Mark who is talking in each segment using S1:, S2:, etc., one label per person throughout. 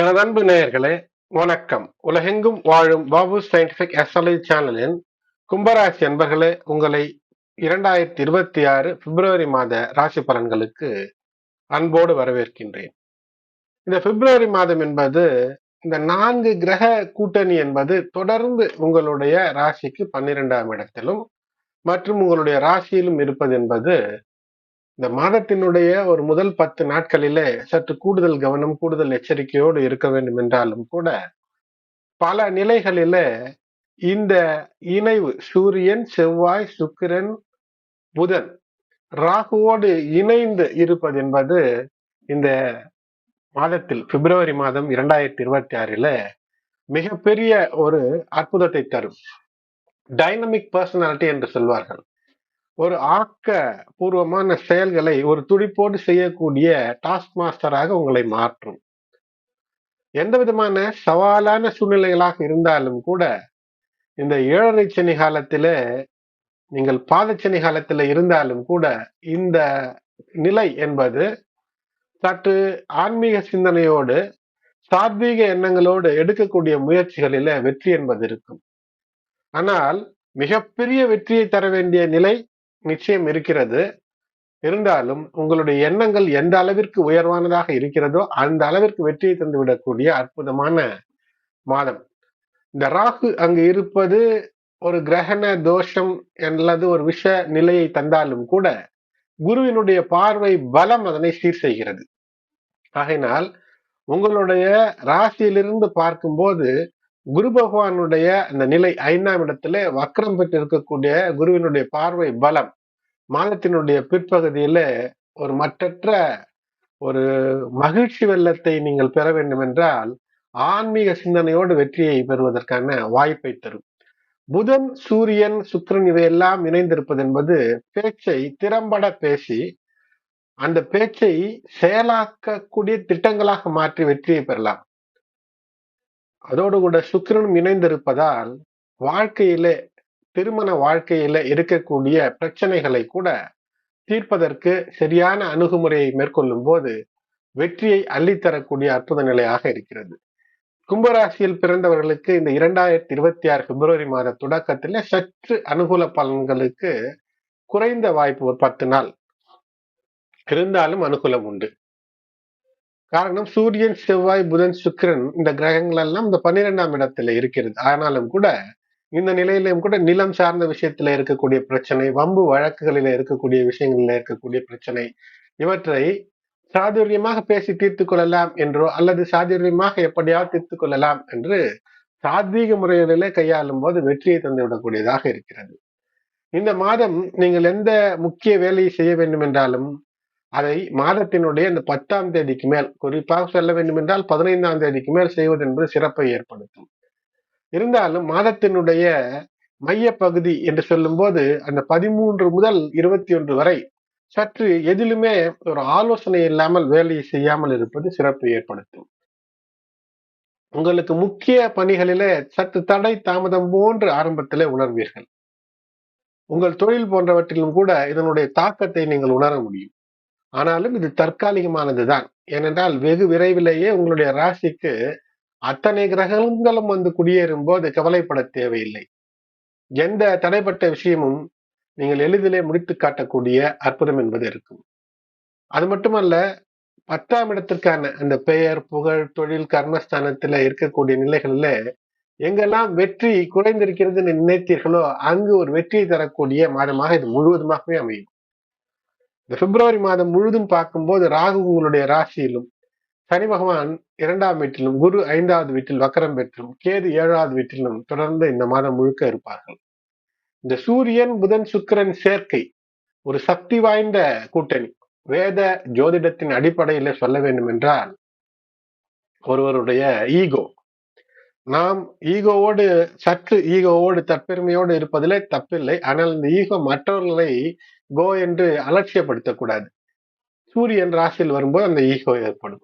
S1: எனது அன்பு நேயர்களே வணக்கம். உலகெங்கும் வாழும் பாபு சயின்டிபிக் எஸ்எல்ஐ சேனலின் கும்பராசி அன்பர்களே உங்களை இரண்டாயிரத்தி இருபத்தி ஆறு பிப்ரவரி மாத ராசி பலன்களுக்கு அன்போடு வரவேற்கின்றேன். இந்த பிப்ரவரி மாதம் என்பது இந்த நான்கு கிரக கூட்டணி என்பது தொடர்ந்து உங்களுடைய ராசிக்கு பன்னிரெண்டாம் இடத்திலும் மற்றும் உங்களுடைய ராசியிலும் இருப்பது என்பது இந்த மாதத்தினுடைய ஒரு முதல் பத்து நாட்களிலே சற்று கூடுதல் கவனம் கூடுதல் எச்சரிக்கையோடு இருக்க வேண்டும் என்றாலும் கூட பல நிலைகளில இந்த இணைவு சூரியன் செவ்வாய் சுக்கிரன் புதன் ராகுவோடு இணைந்து இருப்பது என்பது இந்த மாதத்தில் பிப்ரவரி மாதம் இரண்டாயிரத்தி இருபத்தி ஆறில மிகப்பெரிய ஒரு அற்புதத்தை தரும். டைனமிக் பர்சனாலிட்டி என்று சொல்வார்கள். ஒரு ஆக்க பூர்வமான செயல்களை ஒரு துடிப்போடு செய்யக்கூடிய டாஸ்க் மாஸ்டராக உங்களை மாற்றும். எந்த விதமான சவாலான சூழ்நிலைகளாக இருந்தாலும் கூட இந்த ஏழரை சனி காலத்தில நீங்கள் பாதச்சனி காலத்தில் இருந்தாலும் கூட இந்த நிலை என்பது சற்று ஆன்மீக சிந்தனையோடு சாத்வீக எண்ணங்களோடு எடுக்கக்கூடிய முயற்சிகளில வெற்றி என்பது இருக்கும். ஆனால் மிகப்பெரிய வெற்றியை தர வேண்டிய நிலை நிச்சயம் இருக்கிறது. இருந்தாலும் உங்களுடைய எண்ணங்கள் எந்த அளவிற்கு உயர்வானதாக இருக்கிறதோ அந்த அளவிற்கு வெற்றியை தந்து விடக்கூடிய அற்புதமான மாதம். இந்த ராகு அங்கு இருப்பது ஒரு கிரகண தோஷம் அல்லது ஒரு விஷ நிலையை தந்தாலும் கூட குருவினுடைய பார்வை பலம் அதனை சீர் செய்கிறது. ஆகையினால் உங்களுடைய ராசியிலிருந்து பார்க்கும்போது குரு பகவானுடைய அந்த நிலை ஐந்தாம் இடத்துல வக்கரம் பெற்று இருக்கக்கூடிய குருவினுடைய பார்வை பலம் மாதத்தினுடைய பிற்பகுதியில ஒரு மற்றற்ற ஒரு மகிழ்ச்சி வெள்ளத்தை நீங்கள் பெற வேண்டும் என்றால் ஆன்மீக சிந்தனையோடு வெற்றியை பெறுவதற்கான வாய்ப்பை தரும். புதன் சூரியன் சுக்கிரன் இவையெல்லாம் இணைந்திருப்பது என்பது பேச்சை திறம்பட பேசி அந்த பேச்சை செயலாக்கக்கூடிய திட்டங்களாக மாற்றி வெற்றியை பெறலாம். அதோடு கூட சுக்கிரனும் இணைந்திருப்பதால் வாழ்க்கையிலே திருமண வாழ்க்கையில இருக்கக்கூடிய பிரச்சனைகளை கூட தீர்ப்பதற்கு சரியான அணுகுமுறையை மேற்கொள்ளும் போது வெற்றியை அள்ளித்தரக்கூடிய அற்புத நிலையாக இருக்கிறது. கும்பராசியில் பிறந்தவர்களுக்கு இந்த இரண்டாயிரத்தி இருபத்தி ஆறு பிப்ரவரி மாத தொடக்கத்துல சற்று அனுகூல பலன்களுக்கு குறைந்த வாய்ப்பு ஒரு பத்து நாள் இருந்தாலும் அனுகூலம் உண்டு. காரணம் சூரியன் செவ்வாய் புதன் சுக்கிரன் இந்த கிரகங்கள் எல்லாம் இந்த பன்னிரெண்டாம் இடத்துல இருக்கிறது. ஆனாலும் கூட இந்த நிலையிலும் கூட நிலம் சார்ந்த விஷயத்துல இருக்கக்கூடிய பிரச்சனை வம்பு வழக்குகளில இருக்கக்கூடிய விஷயங்கள்ல இருக்கக்கூடிய பிரச்சனை இவற்றை சாதுரியமாக பேசி தீர்த்து கொள்ளலாம் என்றோ அல்லது சாதுரியமாக எப்படியாவது தீர்த்து கொள்ளலாம் என்று சாத்வீக முறைகளிலே கையாளும் போது வெற்றியை தந்துவிடக்கூடியதாக இருக்கிறது. இந்த மாதம் நீங்கள் எந்த முக்கிய வேலையை செய்ய வேண்டும் என்றாலும் அதை மாதத்தினுடைய இந்த பத்தாம் தேதிக்கு மேல் குறிப்பாக சொல்ல வேண்டும் என்றால் பதினைந்தாம் தேதிக்கு மேல் செய்வது என்பது சிறப்பை ஏற்படுத்தும். இருந்தாலும் மாதத்தினுடைய மைய பகுதி என்று சொல்லும் போது அந்த பதிமூன்று முதல் இருபத்தி ஒன்று வரை சற்று எதிலுமே ஒரு ஆலோசனை இல்லாமல் வேலையை செய்யாமல் இருப்பது சிறப்பு ஏற்படுத்தும். உங்களுக்கு முக்கிய பணிகளிலே சற்று தடை தாமதம் போன்று ஆரம்பத்திலே உணர்வீர்கள். உங்கள் தொழில் போன்றவற்றிலும் கூட இதனுடைய தாக்கத்தை நீங்கள் உணர முடியும். ஆனாலும் இது தற்காலிகமானது தான் ஏனென்றால் வெகு விரைவிலேயே உங்களுடைய ராசிக்கு அத்தனை கிரகங்களும் வந்து குடியேறும் போது கவலைப்பட தேவையில்லை. எந்த தடைப்பட்ட விஷயமும் நீங்கள் எளிதிலே முடித்து காட்டக்கூடிய அற்புதம் என்பது இருக்கும். அது மட்டுமல்ல பத்தாம் இடத்திற்கான அந்த பெயர் புகழ் தொழில் கர்மஸ்தானத்துல இருக்கக்கூடிய நிலைகள்ல எங்கெல்லாம் வெற்றி குறைந்திருக்கிறது நினைத்தீர்களோ அங்கு ஒரு வெற்றியை தரக்கூடிய மாதமாக இது முழுவதுமாகவே அமையும். இந்த பிப்ரவரி மாதம் முழுதும் பார்க்கும்போது ராகு உங்களுடைய ராசியிலும் சனி பகவான் இரண்டாம் வீட்டிலும் குரு ஐந்தாவது வீட்டில் வக்கரம் பெற்றும் கேது ஏழாவது வீட்டிலும் தொடர்ந்து இந்த மாதம் முழுக்க இருப்பார்கள். இந்த சூரியன் புதன் சுக்கிரன் சேர்க்கை ஒரு சக்தி வாய்ந்த கூட்டணி. வேத ஜோதிடத்தின் அடிப்படையில சொல்ல வேண்டும் என்றால் ஒருவருடைய ஈகோ நாம் ஈகோவோடு சற்று ஈகோவோடு தற்பெருமையோடு இருப்பதிலே தப்பில்லை. ஆனால் இந்த ஈகோ மற்றவர்களை கோ என்று அலட்சியப்படுத்தக்கூடாது. சூரியன் ராசியில் வரும்போது அந்த ஈகோ ஏற்படும்.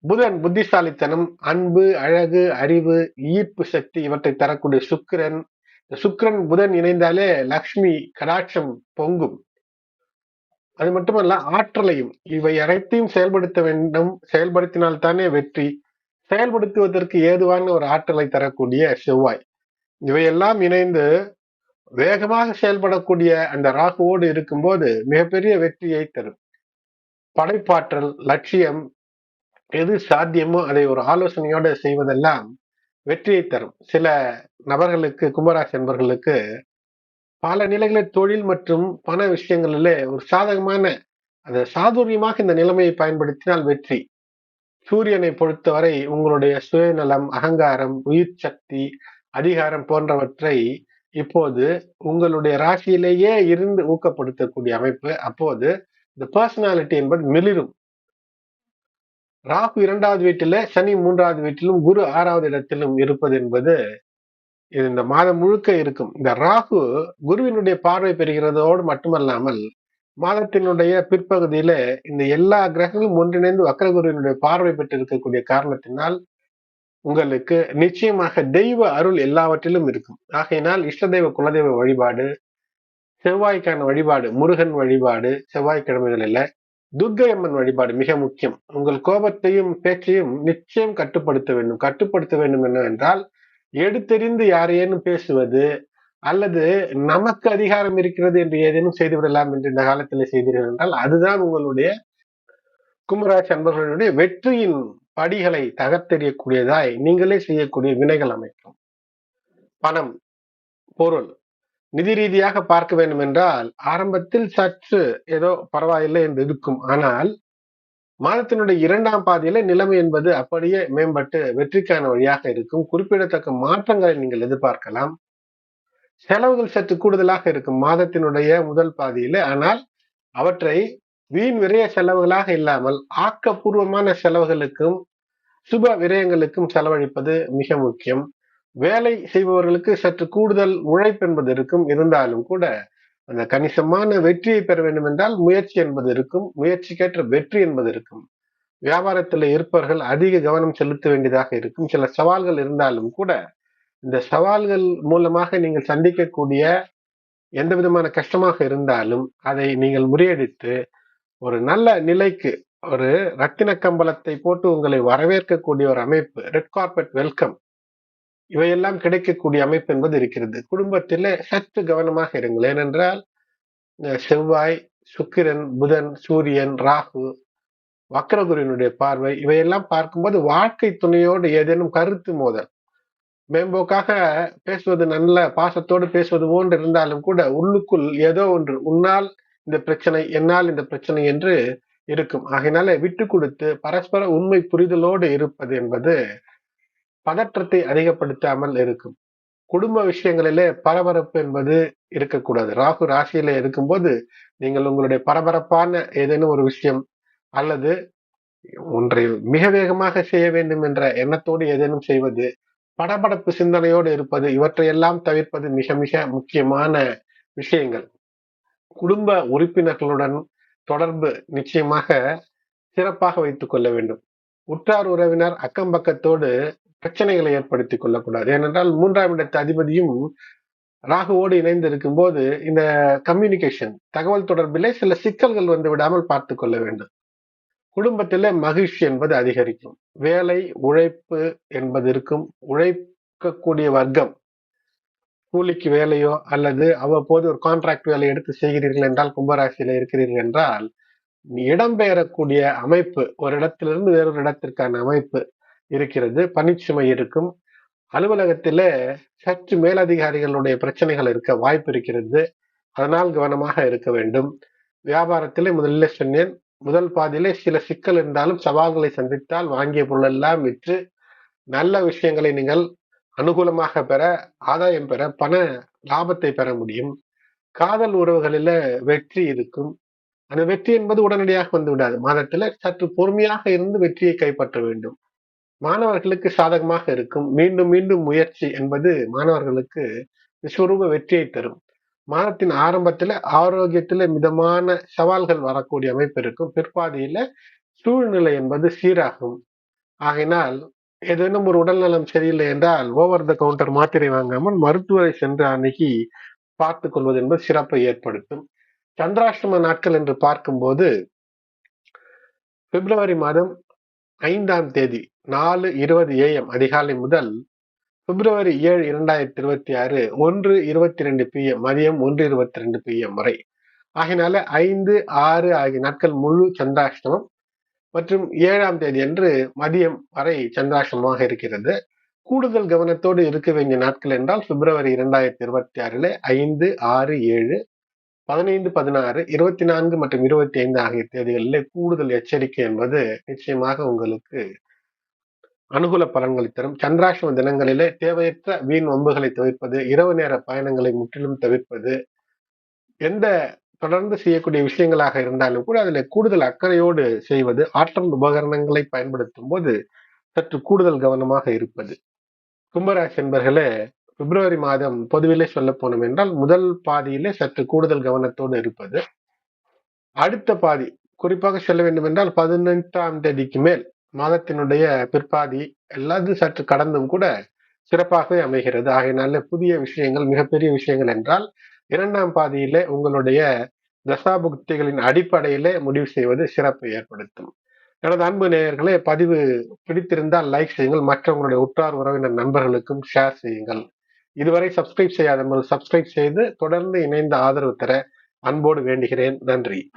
S1: புதன் புத்திசாலித்தனம் அன்பு அழகு அறிவு ஈர்ப்பு சக்தி இவற்றை தரக்கூடிய சுக்கிரன். சுக்கிரன் புதன் இணைந்தாலே லக்ஷ்மி கடாட்சம் பொங்கும். அது மட்டுமல்ல ஆற்றலையும் இவை அனைத்தையும் செயல்படுத்த வேண்டும். செயல்படுத்தினால்தானே வெற்றி. செயல்படுத்துவதற்கு ஏதுவான ஒரு ஆற்றலை தரக்கூடிய செவ்வாய். இவையெல்லாம் இணைந்து வேகமாக செயல்படக்கூடிய அந்த ராகுவோடு இருக்கும்போது மிகப்பெரிய வெற்றியை தரும். படைப்பாற்றல் லட்சியம் எது சாத்தியமோ அதை ஒரு ஆலோசனையோடு செய்வதெல்லாம் வெற்றியை தரும். சில நபர்களுக்கு கும்பராசி என்பர்களுக்கு பல நிலைகளில் தொழில் மற்றும் பண விஷயங்களிலே ஒரு சாதகமான அந்த சாதுரியமாக இந்த நிலைமையை பயன்படுத்தினால் வெற்றி. சூரியனை பொறுத்தவரை உங்களுடைய சுயநலம் அகங்காரம் உயிர் சக்தி அதிகாரம் போன்றவற்றை இப்போது உங்களுடைய ராசியிலேயே இருந்து ஊக்கப்படுத்தக்கூடிய அமைப்பு அப்போது இந்த பர்சனாலிட்டி என்பது மிளிரும். ராகு இரண்டாவது வீட்டில சனி மூன்றாவது வீட்டிலும் குரு ஆறாவது இடத்திலும் இருப்பது என்பது இது இந்த மாதம் முழுக்க இருக்கும். இந்த ராகு குருவினுடைய பார்வை பெறுகிறதோடு மட்டுமல்லாமல் மாதத்தினுடைய பிற்பகுதியில இந்த எல்லா கிரகங்களும் ஒன்றிணைந்து வக்கரகுருவினுடைய பார்வை பெற்றிருக்கக்கூடிய காரணத்தினால் உங்களுக்கு நிச்சயமாக தெய்வ அருள் எல்லாவற்றிலும் இருக்கும். ஆகையினால் இஷ்ட தெய்வ குலதெய்வ வழிபாடு செவ்வாய்க்கான வழிபாடு முருகன் வழிபாடு செவ்வாய்க்கிழமைகளில் துர்கை அம்மன் வழிபாடு மிக முக்கியம். உங்கள் கோபத்தையும் பேச்சையும் நிச்சயம் கட்டுப்படுத்த வேண்டும். கட்டுப்படுத்த வேண்டும் என்னவென்றால் எடுத்தெறிந்து யாரையேனும் பேசுவது அல்லது நமக்கு அதிகாரம் இருக்கிறது என்று ஏதேனும் செய்துவிடலாம் என்று இந்த காலத்தில் செய்தீர்கள் என்றால் அதுதான் உங்களுடைய கும்பராஜ் அன்பர்களுடைய வெற்றியின் படிகளை தகர்த்தெறியக்கூடியதாய் நீங்களே செய்யக்கூடிய வினைகள் அமைக்கும். பணம் பொருள் நிதி ரீதியாக பார்க்க வேண்டும் என்றால் ஆரம்பத்தில் சற்று ஏதோ பரவாயில்லை என்று இருக்கும். ஆனால் மாதத்தினுடைய இரண்டாம் பாதியில நிலைமை என்பது அப்படியே மேம்பட்டு வெற்றிக்கான வழியாக இருக்கும். குறிப்பிடத்தக்க மாற்றங்களை நீங்கள் எதிர்பார்க்கலாம். செலவுகள் சற்று கூடுதலாக இருக்கும் மாதத்தினுடைய முதல் பாதியில். ஆனால் அவற்றை வீண் விரய செலவுகளாக இல்லாமல் ஆக்கப்பூர்வமான செலவுகளுக்கும் சுப விரயங்களுக்கும் செலவழிப்பது மிக முக்கியம். வேலை செய்பவர்களுக்கு சற்று கூடுதல் உழைப்பு என்பது இருக்கும். இருந்தாலும் கூட அந்த கணிசமான வெற்றியை பெற வேண்டும் என்றால் முயற்சி என்பது இருக்கும். முயற்சிக்கேற்ற வெற்றி என்பது இருக்கும். வியாபாரத்தில் இருப்பவர்கள் அதிக கவனம் செலுத்த வேண்டியதாக இருக்கும். சில சவால்கள் இருந்தாலும் கூட இந்த சவால்கள் மூலமாக நீங்கள் சந்திக்கக்கூடிய எந்த விதமான கஷ்டமாக இருந்தாலும் அதை நீங்கள் முறியடித்து ஒரு நல்ல நிலைக்கு ஒரு ரத்தின கம்பளத்தை போட்டு உங்களை வரவேற்கக்கூடிய ஒரு அமைப்பு ரெட் கார்பெட் வெல்கம் இவையெல்லாம் கிடைக்கக்கூடிய அமைப்பு என்பது இருக்கிறது. குடும்பத்தில் சற்று கவனமாக இருங்கள். ஏனென்றால் செவ்வாய் சுக்கிரன் புதன் சூரியன் ராகு வக்கரகுருவினுடைய பார்வை இவையெல்லாம் பார்க்கும்போது வாழ்க்கை துணையோடு ஏதேனும் கருத்து மோதல் மேம்போக்காக பேசுவது நல்ல பாசத்தோடு பேசுவது போன்று இருந்தாலும் கூட உள்ளுக்குள் ஏதோ ஒன்று உன்னால் இந்த பிரச்சனை என்னால் இந்த பிரச்சனை என்று இருக்கும். ஆகையினால விட்டு கொடுத்து பரஸ்பர உண்மை புரிதலோடு இருப்பது என்பது பதற்றத்தை அதிகப்படுத்தாமல் இருக்கும். குடும்ப விஷயங்களிலே பரபரப்பு என்பது இருக்கக்கூடாது. ராகு ராசியில இருக்கும்போது நீங்கள் உங்களுடைய பரபரப்பான ஏதேனும் ஒரு விஷயம் அல்லது ஒன்றை மிக வேகமாக செய்ய வேண்டும் என்ற எண்ணத்தோடு ஏதேனும் செய்வது படபடப்பு சிந்தனையோடு இருப்பது இவற்றையெல்லாம் தவிர்ப்பது மிக மிக முக்கியமான விஷயங்கள். குடும்ப உறுப்பினர்களுடன் தொடர்பு நிச்சயமாக சிறப்பாக வைத்துக் கொள்ள வேண்டும். உற்றார் உறவினர் அக்கம் பக்கத்தோடு பிரச்சனைகளை ஏற்படுத்திக் கொள்ளக்கூடாது. ஏனென்றால் மூன்றாம் இடத்து அதிபதியும் ராகுவோடு இணைந்து இருக்கும் போது இந்த கம்யூனிகேஷன் தகவல் தொடர்பிலே சில சிக்கல்கள் வந்து விடாமல் பார்த்து கொள்ள வேண்டும். குடும்பத்தில மகிழ்ச்சி என்பது அதிகரிக்கும். வேலை உழைப்பு என்பது இருக்கும் உழைக்கக்கூடிய வர்க்கம் கூலிக்கு வேலையோ அல்லது அவ்வப்போது ஒரு கான்ட்ராக்ட் வேலை எடுத்து செய்கிறீர்கள் என்றால் கும்பராசியில இருக்கிறீர்கள் என்றால் இடம்பெயரக்கூடிய அமைப்பு ஒரு இடத்திலிருந்து வேறொரு இடத்திற்கான அமைப்பு இருக்கிறது. பணிச்சுமை இருக்கும். அலுவலகத்தில சற்று மேலதிகாரிகளுடைய பிரச்சனைகள் இருக்க வாய்ப்பு இருக்கிறது. அதனால் கவனமாக இருக்க வேண்டும். வியாபாரத்திலே முதலில் சொன்னேன் முதல் பாதியிலே சில சிக்கல் இருந்தாலும் சவால்களை சந்தித்தால் வாங்கிய பொருளெல்லாம் விற்று நல்ல விஷயங்களை நீங்கள் அனுகூலமாக பெற ஆதாயம் பெற பண லாபத்தை பெற முடியும். காதல் உறவுகளில வெற்றி இருக்கும். அந்த வெற்றி என்பது உடனடியாக வந்து விடாது. மாதத்துல சற்று பொறுமையாக இருந்து வெற்றியை கைப்பற்ற வேண்டும். மாணவர்களுக்கு சாதகமாக இருக்கும். மீண்டும் மீண்டும் முயற்சி என்பது மாணவர்களுக்கு விஸ்வரூப வெற்றியை தரும். மாதத்தின் ஆரம்பத்துல ஆரோக்கியத்துல மிதமான சவால்கள் வரக்கூடிய அமைப்பு இருக்கும். பிற்பாதியில சூழ்நிலை என்பது சீராகும். ஆகையினால் ஏதேனும் ஒரு உடல்நலம் சரியில்லை என்றால் ஓவர் த கவுண்டர் மாத்திரை வாங்காமல் மருத்துவரை சென்று அன்னைக்கு பார்த்து கொள்வது என்பது சிறப்பை ஏற்படுத்தும். சந்திராஷ்டம நாட்கள் என்று பார்க்கும்போது பிப்ரவரி மாதம் ஐந்தாம் தேதி நாலு இருபது ஏஎம் அதிகாலை முதல் பிப்ரவரி ஏழு இரண்டாயிரத்தி இருபத்தி ஆறு ஒன்று இருபத்தி ரெண்டு பிஎம் மதியம் ஒன்று இருபத்தி ரெண்டு பிஎம் வரை. ஆகினால ஐந்து ஆறு ஆகிய நாட்கள் முழு சந்திராஷ்டமம். மற்றும் ஏழாம் தேதி அன்று மதியம் வரை சந்திராஷ்டமமாக இருக்கிறது. கூடுதல் கவனத்தோடு இருக்க வேண்டிய நாட்கள் என்றால் பிப்ரவரி இரண்டாயிரத்தி இருபத்தி ஆறுல ஐந்து ஆறு ஏழு பதினைந்து பதினாறு இருபத்தி நான்கு மற்றும் இருபத்தி ஐந்து ஆகிய தேதிகளில் கூடுதல் எச்சரிக்கை என்பது நிச்சயமாக உங்களுக்கு அனுகூல பலன்களை தரும். சந்திராஷ்டம தினங்களிலே தேவையற்ற வீண் வம்புகளை தவிர்ப்பது இரவு நேர பயணங்களை முற்றிலும் தவிர்ப்பது எந்த தொடர்ந்து செய்யக்கூடிய விஷயங்களாக இருந்தாலும் கூட அதில் கூடுதல் அக்கறையோடு செய்வது ஆற்றல் உபகரணங்களை பயன்படுத்தும் போது சற்று கூடுதல் கவனமாக இருப்பது. கும்பராசி என்பர்களே பிப்ரவரி மாதம் பொதுவிலே சொல்ல போனோம் என்றால் முதல் பாதியிலே சற்று கூடுதல் கவனத்தோடு இருப்பது. அடுத்த பாதி குறிப்பாக சொல்ல வேண்டும் என்றால் பதினெட்டாம் தேதிக்கு மேல் மாதத்தினுடைய பிற்பாதி எல்லாத்தையும் சற்று கடந்தும் கூட சிறப்பாகவே அமைகிறது. ஆகையினால புதிய விஷயங்கள் மிகப்பெரிய விஷயங்கள் என்றால் இரண்டாம் பாதியிலே உங்களுடைய தசாபுக்திகளின் அடிப்படையிலே முடிவு செய்வது சிறப்பை ஏற்படுத்தும். எனது அன்பு நேயர்களே பதிவு பிடித்திருந்தால் லைக் செய்யுங்கள். மற்றவங்களுடைய உற்றார் உறவினர் நண்பர்களுக்கும் ஷேர் செய்யுங்கள். இதுவரை சப்ஸ்கிரைப் செய்யாதவர்கள் சப்ஸ்கிரைப் செய்து தொடர்ந்து இணைந்த ஆதரவு தர அன்போடு வேண்டுகிறேன். நன்றி.